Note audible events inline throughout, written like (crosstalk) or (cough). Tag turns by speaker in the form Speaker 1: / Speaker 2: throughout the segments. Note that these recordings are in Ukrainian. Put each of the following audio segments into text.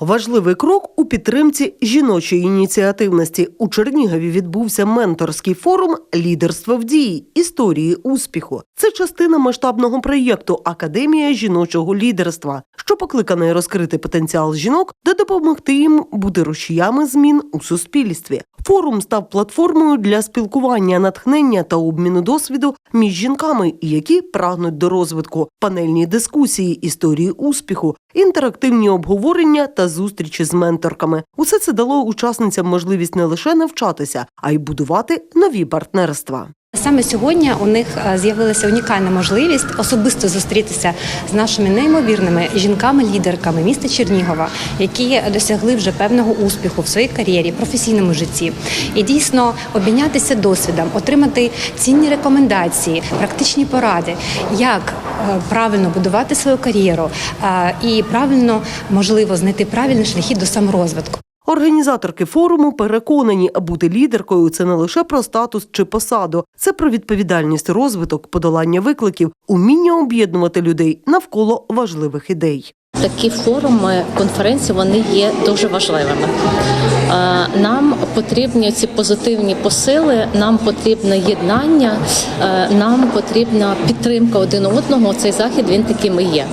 Speaker 1: Важливий крок у підтримці жіночої ініціативності. У Чернігові відбувся менторський форум Лідерство в дії історії успіху. Це частина масштабного проєкту Академія жіночого лідерства, що покликаний розкрити потенціал жінок та допомогти їм бути рушіями змін у суспільстві. Форум став платформою для спілкування, натхнення та обміну досвіду між жінками, які прагнуть до розвитку, панельні дискусії, історії успіху, інтерактивні обговорення та зустрічі з менторками. Усе це дало учасницям можливість не лише навчатися, а й будувати нові партнерства.
Speaker 2: Саме сьогодні у них е, з'явилася унікальна можливість особисто зустрітися з нашими неймовірними жінками-лідерками міста Чернігова, які досягли вже певного успіху в своїй кар'єрі, професійному житті, і дійсно обмінятися досвідом, отримати цінні рекомендації, практичні поради, як е, правильно будувати свою кар'єру е, і правильно можливо знайти правильні шляхи до саморозвитку.
Speaker 1: Організаторки форуму переконані, бути лідеркою це не лише про статус чи посаду, це про відповідальність, розвиток, подолання викликів, уміння об'єднувати людей навколо важливих ідей.
Speaker 3: Такі форуми, конференції вони є дуже важливими. Е, Нам потрібні ці позитивні посили, нам потрібне єднання, е, нам потрібна підтримка один одного. Цей захід він таким і є.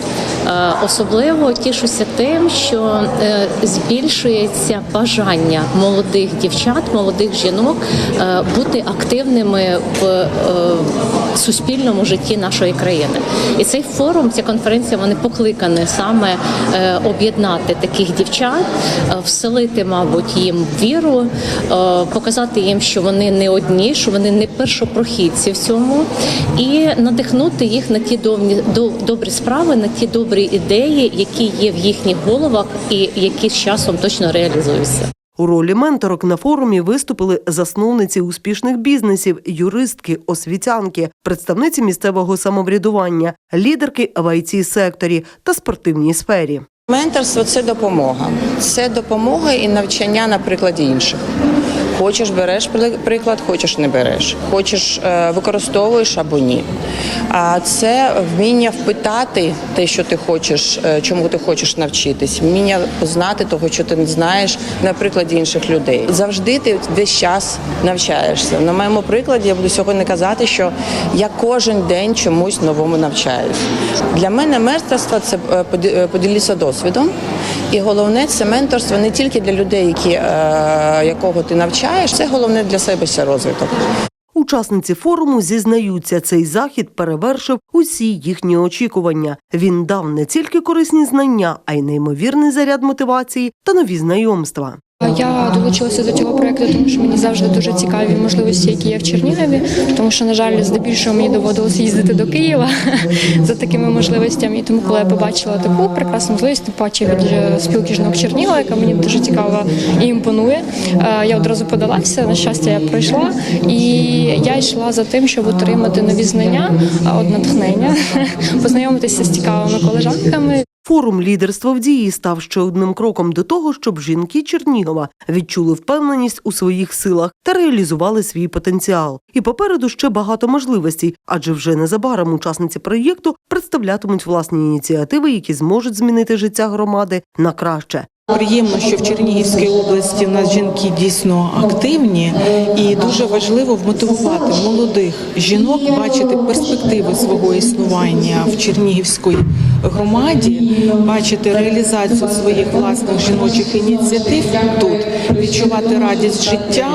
Speaker 3: Е, Особливо тішуся тим, що е, збільшується бажання молодих дівчат, молодих жінок е, бути активними в суспільному житті нашої країни. І цей форум, ця конференція, вони покликані саме об'єднати таких дівчат, вселити, мабуть, їм віру, показати їм, що вони не одні, що вони не першопрохідці в цьому, і надихнути їх на ті добрі справи, на ті добрі ідеї, які є в їхніх головах і які з часом точно реалізуються.
Speaker 1: У ролі менторок на форумі виступили засновниці успішних бізнесів, юристки, освітянки, представниці місцевого самоврядування, лідерки в it секторі та спортивній сфері.
Speaker 4: Менторство це допомога. Це допомога і навчання на прикладі інших. Хочеш береш приклад, хочеш не береш. Хочеш е, використовуєш або ні. А це вміння впитати те, що ти хочеш, е, чому ти хочеш навчитись, вміння познати того, що ти не знаєш на прикладі інших людей. Завжди ти весь час навчаєшся. На моєму прикладі я буду сьогодні казати, що я кожен день чомусь новому навчаюсь. Для мене менторство це е, поділитися досвідом. І головне це менторство не тільки для людей, які, е, якого ти навчаєш, це головне для себе це розвиток.
Speaker 1: Учасниці форуму зізнаються, цей захід перевершив усі їхні очікування. Він дав не тільки корисні знання, а й неймовірний заряд мотивації та нові знайомства.
Speaker 5: Я долучилася до цього проекту, тому що мені завжди дуже цікаві можливості, які є в Чернігові. Тому що, на жаль, здебільшого мені доводилося їздити до Києва (laughs) за такими можливостями. І тому, коли я побачила таку прекрасну можливість, тим паче від е, спілки жінок Чернігова, яка мені дуже цікава і імпонує. е, Я одразу подалася. На щастя, я пройшла, і я йшла за тим, щоб отримати нові знання, а от натхнення, (laughs) познайомитися з цікавими колежанками.
Speaker 1: Форум лідерства в дії став ще одним кроком до того, щоб жінки Чернігова відчули впевненість у своїх силах та реалізували свій потенціал. І попереду ще багато можливостей, адже вже незабаром учасниці проєкту представлятимуть власні ініціативи, які зможуть змінити життя громади на краще.
Speaker 6: Приємно, що в Чернігівській області в нас жінки дійсно активні, і дуже важливо вмотивувати молодих жінок бачити перспективи свого існування в Чернігівській громаді, бачити реалізацію своїх власних жіночих ініціатив тут, відчувати радість життя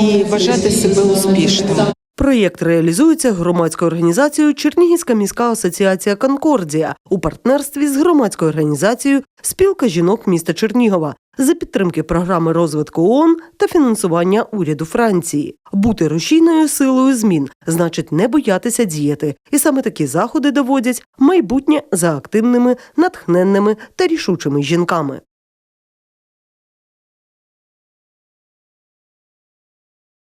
Speaker 6: і вважати себе успішним.
Speaker 1: Проєкт реалізується громадською організацією Чернігівська міська асоціація Конкордія у партнерстві з громадською організацією Спілка жінок міста Чернігова за підтримки програми розвитку ООН та фінансування уряду Франції. Бути рушійною силою змін значить не боятися діяти, і саме такі заходи доводять майбутнє за активними, натхненними та рішучими жінками.